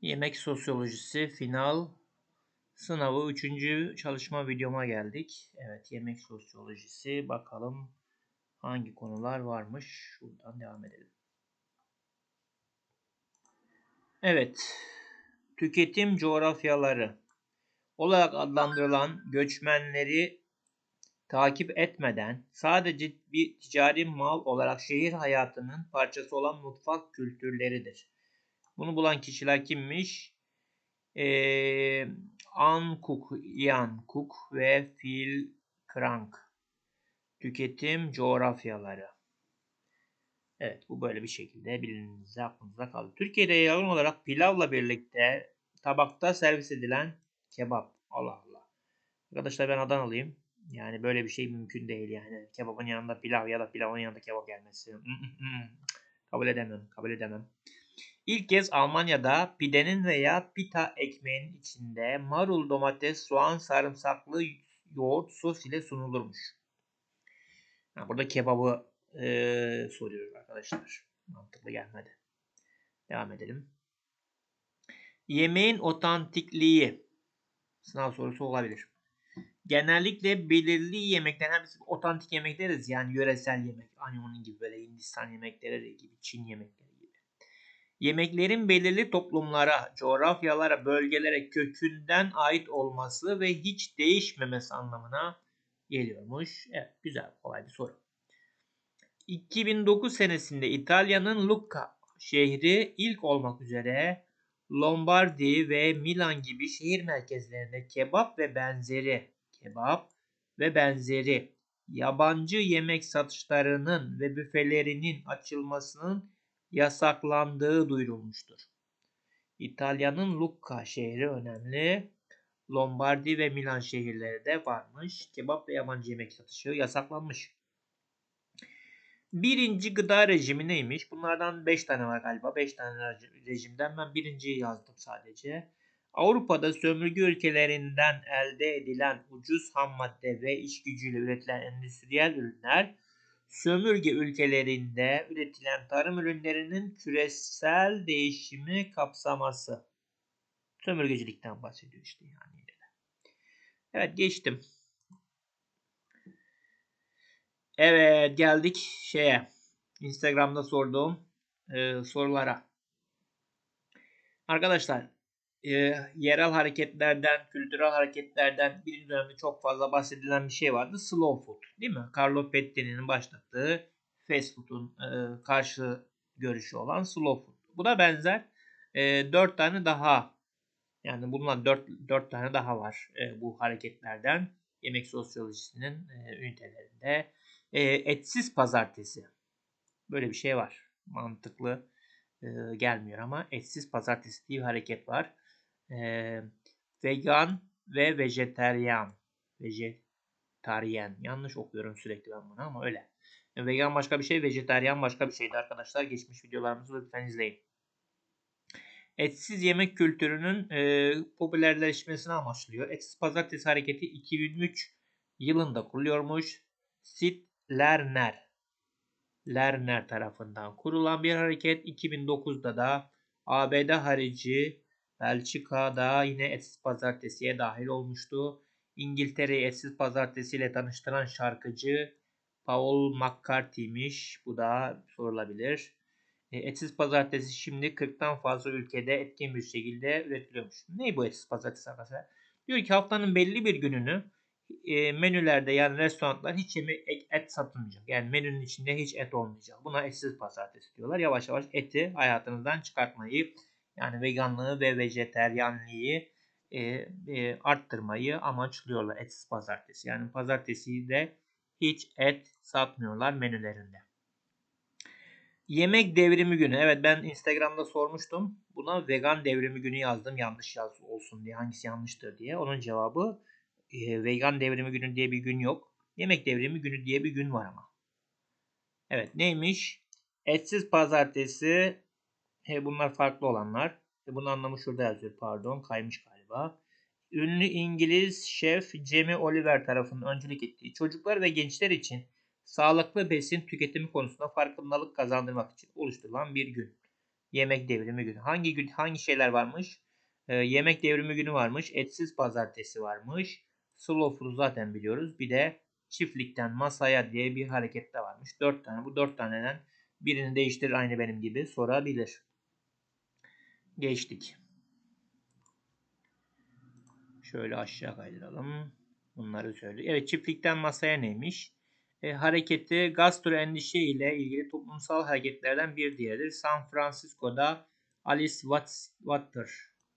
Yemek sosyolojisi final sınavı 3. çalışma videoma geldik. Evet yemek sosyolojisi bakalım hangi konular varmış. Şuradan devam edelim. Evet tüketim coğrafyaları olarak adlandırılan göçmenleri takip etmeden sadece bir ticari mal olarak şehir hayatının parçası olan mutfak kültürleridir. Bunu bulan kişiler kimmiş? Ee, An Cook, Ian Cook ve Phil Crank. Tüketim coğrafyaları. Evet bu böyle bir şekilde bilinizde aklınızda kaldı. Türkiye'de yaygın olarak pilavla birlikte tabakta servis edilen kebap. Allah Allah. Arkadaşlar ben Adanalıyım. Yani böyle bir şey mümkün değil yani. Kebabın yanında pilav ya da pilavın yanında kebap gelmesi. kabul edemem. Kabul edemem. İlk kez Almanya'da pidenin veya pita ekmeğinin içinde marul, domates, soğan, sarımsaklı yoğurt, sos ile sunulurmuş. Ha, burada kebabı e, soruyoruz arkadaşlar. Mantıklı gelmedi. Devam edelim. Yemeğin otantikliği. Sınav sorusu olabilir. Genellikle belirli yemekler, hem otantik yemek deriz yani yöresel yemek. Hani onun gibi böyle Hindistan yemekleri gibi, Çin yemekleri Yemeklerin belirli toplumlara, coğrafyalara, bölgelere kökünden ait olması ve hiç değişmemesi anlamına geliyormuş. Evet güzel kolay bir soru. 2009 senesinde İtalya'nın Lucca şehri ilk olmak üzere Lombardi ve Milan gibi şehir merkezlerinde kebap ve benzeri kebap ve benzeri yabancı yemek satışlarının ve büfelerinin açılmasının yasaklandığı duyurulmuştur. İtalya'nın Lucca şehri önemli. Lombardi ve Milan şehirleri de varmış. Kebap ve yabancı yemek satışı yasaklanmış. Birinci gıda rejimi neymiş? Bunlardan 5 tane var galiba. 5 tane rejimden ben birinciyi yazdım sadece. Avrupa'da sömürge ülkelerinden elde edilen ucuz ham madde ve iş gücüyle üretilen endüstriyel ürünler sömürge ülkelerinde üretilen tarım ürünlerinin küresel değişimi kapsaması. Sömürgecilikten bahsediyor işte yani. Evet geçtim. Evet geldik şeye. Instagram'da sorduğum e, sorulara. Arkadaşlar e, yerel hareketlerden, kültürel hareketlerden birinci dönemde çok fazla bahsedilen bir şey vardı. Slow food değil mi? Carlo Pettini'nin başlattığı fast food'un e, karşı görüşü olan slow food. Bu da benzer e, 4 tane daha yani bundan 4, 4 tane daha var e, bu hareketlerden yemek sosyolojisinin e, ünitelerinde. E, etsiz pazartesi. Böyle bir şey var. Mantıklı e, gelmiyor ama etsiz pazartesi diye bir hareket var vegan ve vejeteryan. Vejetaryen. Yanlış okuyorum sürekli ben bunu ama öyle. E, vegan başka bir şey, vejeteryan başka bir şeydi arkadaşlar. Geçmiş videolarımızı lütfen izleyin. Etsiz yemek kültürünün e, popülerleşmesini amaçlıyor. Etsiz Pazartesi Hareketi 2003 yılında kuruluyormuş. Sid Lerner Lerner tarafından kurulan bir hareket. 2009'da da ABD harici Belçika'da yine etsiz pazartesiye dahil olmuştu. İngiltere'yi etsiz pazartesiyle tanıştıran şarkıcı Paul McCarthy'miş. Bu da sorulabilir. E, etsiz pazartesi şimdi 40'tan fazla ülkede etkin bir şekilde üretiliyormuş. Ne bu etsiz pazartesi arkadaşlar? Diyor ki haftanın belli bir gününü e, menülerde yani restoranlar hiç et satılmayacak. Yani menünün içinde hiç et olmayacak. Buna etsiz pazartesi diyorlar. Yavaş yavaş eti hayatınızdan çıkartmayı yani veganlığı ve vejeteryanlığı e, e, arttırmayı amaçlıyorlar etsiz pazartesi. Yani pazartesi de hiç et satmıyorlar menülerinde. Yemek devrimi günü. Evet ben Instagram'da sormuştum. Buna vegan devrimi günü yazdım. Yanlış yaz olsun diye. Hangisi yanlıştır diye. Onun cevabı e, vegan devrimi günü diye bir gün yok. Yemek devrimi günü diye bir gün var ama. Evet neymiş? Etsiz pazartesi He, bunlar farklı olanlar. E, bunun anlamı şurada yazıyor. Pardon kaymış galiba. Ünlü İngiliz şef Jamie Oliver tarafından öncülük ettiği çocuklar ve gençler için sağlıklı besin tüketimi konusunda farkındalık kazandırmak için oluşturulan bir gün. Yemek devrimi günü. Hangi gün hangi şeyler varmış? Ee, yemek devrimi günü varmış. Etsiz pazartesi varmış. Slow food zaten biliyoruz. Bir de çiftlikten masaya diye bir hareket de varmış. Dört tane. Bu dört taneden birini değiştir aynı benim gibi sorabilir. Geçtik. Şöyle aşağı kaydıralım. Bunları söylüyor. Evet çiftlikten masaya neymiş? E, hareketi gastro endişe ile ilgili toplumsal hareketlerden bir diğeridir. San Francisco'da Alice Water,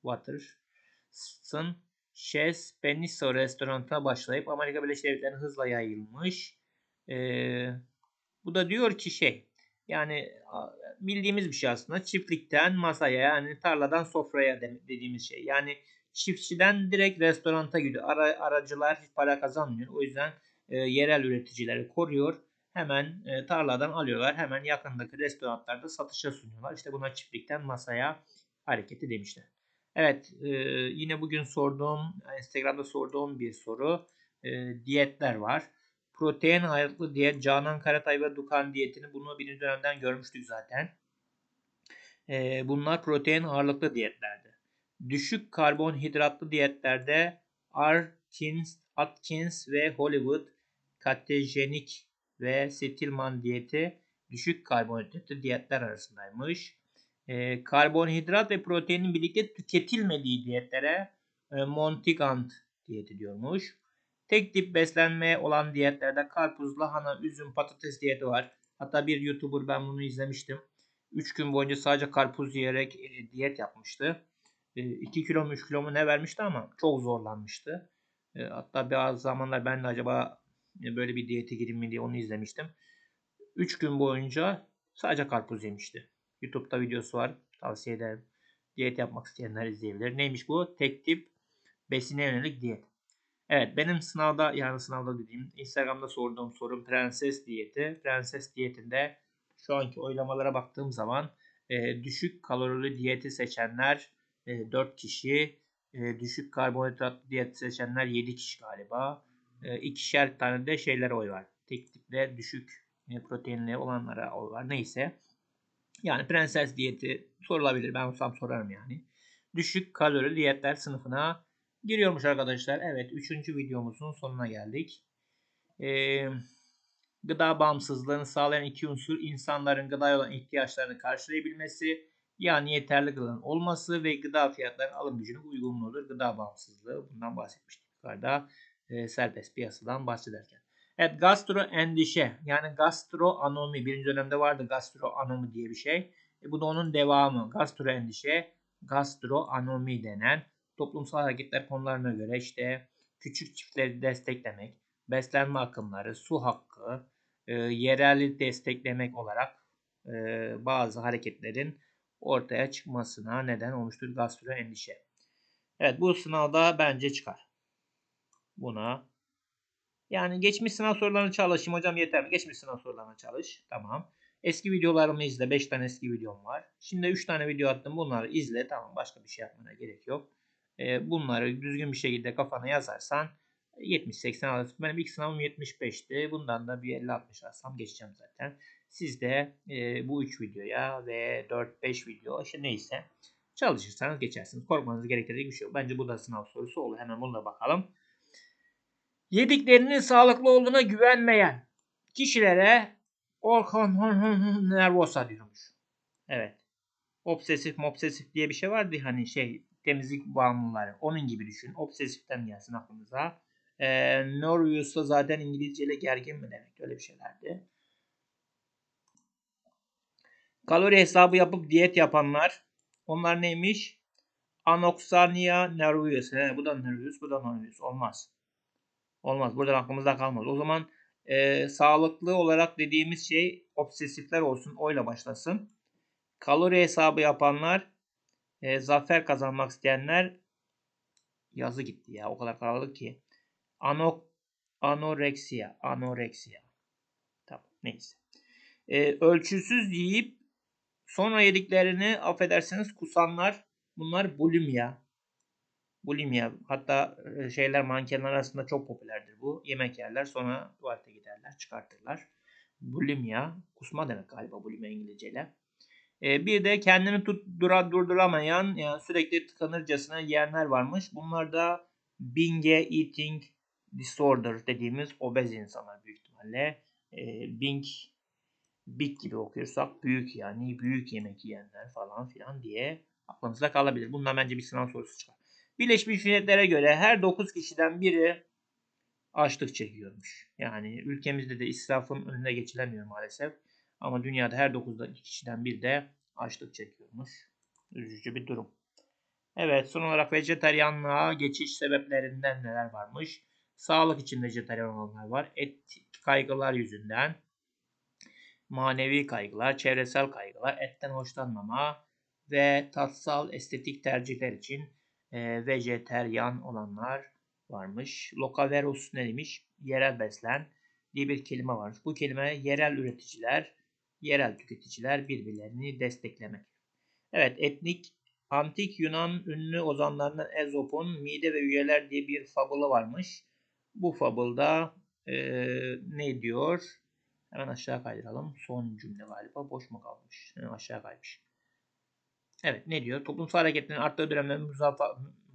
Waters'ın Chez Peniso restoranına başlayıp Amerika Birleşik Devletleri'ne hızla yayılmış. E, bu da diyor ki şey yani bildiğimiz bir şey aslında çiftlikten masaya yani tarladan sofraya dediğimiz şey. Yani çiftçiden direkt restoranta gidiyor. Ara, aracılar hiç para kazanmıyor. O yüzden e, yerel üreticileri koruyor. Hemen e, tarladan alıyorlar. Hemen yakındaki restoranlarda satışa sunuyorlar. İşte buna çiftlikten masaya hareketi demişler. Evet e, yine bugün sorduğum Instagram'da sorduğum bir soru. E, diyetler var. Protein ağırlıklı diyet Canan Karatay ve Dukan diyetini bunu birinci dönemden görmüştük zaten. E, bunlar protein ağırlıklı diyetlerdi. Düşük karbonhidratlı diyetlerde Atkins, Atkins ve Hollywood ketojenik ve Stilman diyeti düşük karbonhidratlı diyetler arasındaymış. E, karbonhidrat ve proteinin birlikte tüketilmediği diyetlere e, Montigand diyeti diyormuş. Tek tip beslenme olan diyetlerde karpuz, lahana, üzüm, patates diyeti var. Hatta bir YouTuber ben bunu izlemiştim. 3 gün boyunca sadece karpuz yiyerek e, diyet yapmıştı. 2 e, kilo mu 3 kilo mu ne vermişti ama çok zorlanmıştı. E, hatta bazı zamanlar ben de acaba e, böyle bir diyete gireyim mi diye onu izlemiştim. 3 gün boyunca sadece karpuz yemişti. YouTube'da videosu var. Tavsiye ederim. Diyet yapmak isteyenler izleyebilir. Neymiş bu? Tek tip besine yönelik diyet. Evet benim sınavda yani sınavda dediğim Instagram'da sorduğum sorum prenses diyeti. Prenses diyetinde şu anki oylamalara baktığım zaman e, düşük kalorili diyeti seçenler e, 4 kişi, e, düşük karbonhidrat diyet seçenler 7 kişi galiba. E, ikişer tane de şeyler oy var. Tek tiple düşük e, proteinli olanlara oy var. Neyse. Yani prenses diyeti sorulabilir. Ben olsam sorarım yani. Düşük kalori diyetler sınıfına giriyormuş arkadaşlar. Evet. Üçüncü videomuzun sonuna geldik. Ee, gıda bağımsızlığını sağlayan iki unsur insanların gıda olan ihtiyaçlarını karşılayabilmesi yani yeterli gıdanın olması ve gıda fiyatlarının alım gücüne uygunluğudur. Gıda bağımsızlığı bundan bahsetmiştik yukarıda e, serbest piyasadan bahsederken. Evet gastro endişe yani gastro anomi birinci dönemde vardı gastro anomi diye bir şey. E, bu da onun devamı gastro endişe gastro anomi denen toplumsal hareketler konularına göre işte küçük çiftleri desteklemek, beslenme akımları, su hakkı, e, yerellik desteklemek olarak e, bazı hareketlerin ortaya çıkmasına neden olmuştur gastro endişe. Evet bu sınavda bence çıkar. Buna yani geçmiş sınav sorularını çalışayım hocam yeter mi? Geçmiş sınav sorularını çalış. Tamam. Eski videolarımı izle. 5 tane eski videom var. Şimdi 3 tane video attım. Bunları izle. Tamam başka bir şey yapmana gerek yok. Ee, bunları düzgün bir şekilde kafana yazarsan 70-80 alırsın. Benim ilk sınavım 75'ti. Bundan da bir 50-60 alsam geçeceğim zaten. Siz de e, bu 3 videoya ve 4-5 video işte neyse çalışırsanız geçersiniz. Korkmanız gerektirecek bir şey yok. Bence bu da sınav sorusu olur. Hemen bununla bakalım. Yediklerinin sağlıklı olduğuna güvenmeyen kişilere orkan nervosa diyormuş. Evet. Obsesif obsesif diye bir şey vardı hani şey temizlik bağımlıları. Onun gibi düşün. Obsesiften gelsin aklınıza. E, nervous da zaten İngilizce ile gergin mi demek? Öyle bir şeylerdi. Kalori hesabı yapıp diyet yapanlar. Onlar neymiş? Anoxania nervous. He, bu da nervous, bu da nervous. Olmaz. Olmaz. Buradan aklımızda kalmaz. O zaman e, sağlıklı olarak dediğimiz şey obsesifler olsun. Oyla başlasın. Kalori hesabı yapanlar e, zafer kazanmak isteyenler yazı gitti ya. O kadar kalabalık ki. Ano, anoreksiya. Anoreksiya. Tamam. Neyse. E, ölçüsüz yiyip sonra yediklerini affedersiniz kusanlar bunlar bulimya. Bulimya hatta e, şeyler mankenler arasında çok popülerdir bu. Yemek yerler sonra tuvalete giderler çıkartırlar. Bulimya kusma demek galiba bulimya İngilizceyle. E, bir de kendini tut, dura, durduramayan yani sürekli tıkanırcasına yiyenler varmış. Bunlar da binge eating disorder dediğimiz obez insanlar büyük ihtimalle. E, bing big gibi okuyorsak büyük yani büyük yemek yiyenler falan filan diye aklımızda kalabilir. Bundan bence bir sınav sorusu çıkar. Birleşmiş Milletler'e göre her 9 kişiden biri açlık çekiyormuş. Yani ülkemizde de israfın önüne geçilemiyor maalesef. Ama dünyada her 9 kişiden biri de açlık çekiyormuş. Üzücü bir durum. Evet son olarak vejeteryanlığa geçiş sebeplerinden neler varmış? Sağlık için vejeteryan olanlar var. Et kaygılar yüzünden. Manevi kaygılar, çevresel kaygılar, etten hoşlanmama ve tatsal estetik tercihler için e, vejeteryan olanlar varmış. Lokaverus ne demiş? Yerel beslen diye bir kelime var. Bu kelime yerel üreticiler, yerel tüketiciler birbirlerini desteklemek. Evet etnik antik Yunan ünlü ozanlarından Ezop'un Mide ve Üyeler diye bir fabılı varmış. Bu fabılda e, ne diyor? Hemen aşağı kaydıralım. Son cümle galiba boş mu kalmış? Hemen aşağı kaymış. Evet ne diyor? Toplumsal hareketlerin arttığı dönemde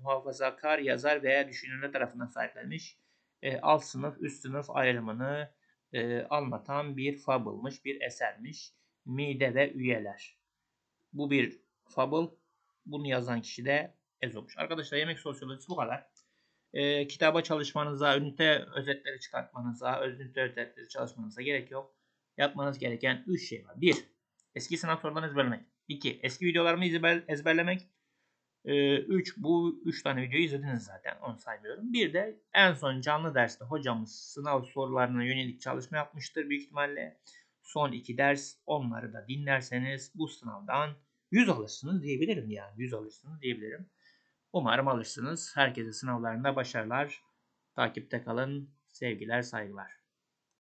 muhafazakar yazar veya düşünürler tarafından sahiplenmiş e, alt sınıf üst sınıf ayrımını e, anlatan bir fabılmış, bir esermiş. Mide ve üyeler. Bu bir fabıl. Bunu yazan kişi de Ezop'muş. Arkadaşlar yemek sosyolojisi bu kadar. E, kitaba çalışmanıza, ünite özetleri çıkartmanıza, öz ünite özetleri çalışmanıza gerek yok. Yapmanız gereken 3 şey var. 1. Eski sınav sorularını ezberlemek. 2. Eski videolarımı ezberlemek. 3 bu 3 tane videoyu izlediniz zaten onu saymıyorum. Bir de en son canlı derste hocamız sınav sorularına yönelik çalışma yapmıştır büyük ihtimalle. Son iki ders onları da dinlerseniz bu sınavdan 100 alırsınız diyebilirim yani 100 alırsınız diyebilirim. Umarım alırsınız. Herkese sınavlarında başarılar. Takipte kalın. Sevgiler, saygılar.